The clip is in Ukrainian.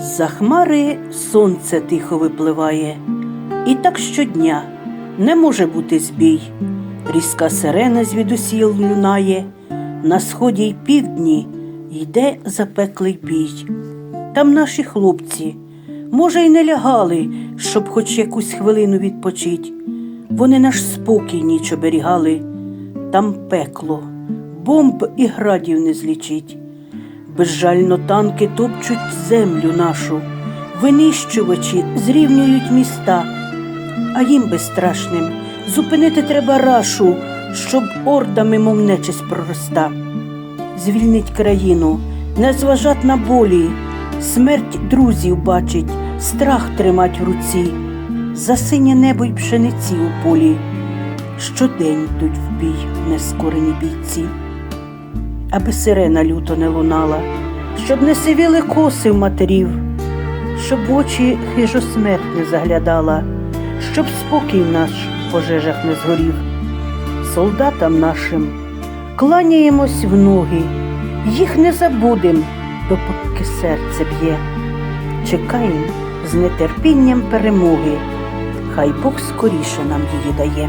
За хмари сонце тихо випливає, і так щодня не може бути збій. Різка сирена звідусіл лунає, на сході й півдні йде запеклий бій. Там наші хлопці, може, й не лягали, щоб хоч якусь хвилину відпочить. Вони наш спокій ніч оберігали, там пекло, бомб і градів не злічить. Безжально танки топчуть землю нашу, винищувачі зрівнюють міста, а їм безстрашним зупинити треба рашу, щоб ордами, мов нечисть пророста. Звільнить країну, не зважать на болі, смерть друзів бачить, страх тримать в руці, за синє небо й пшениці у полі. Щодень йдуть в бій нескорені бійці аби сирена люто не лунала, щоб не сивіли коси в матерів, щоб в очі хижо смерть не заглядала, щоб спокій наш в пожежах не згорів. Солдатам нашим кланяємось в ноги, їх не забудем, допоки серце б'є. Чекаємо з нетерпінням перемоги, хай Бог скоріше нам її дає.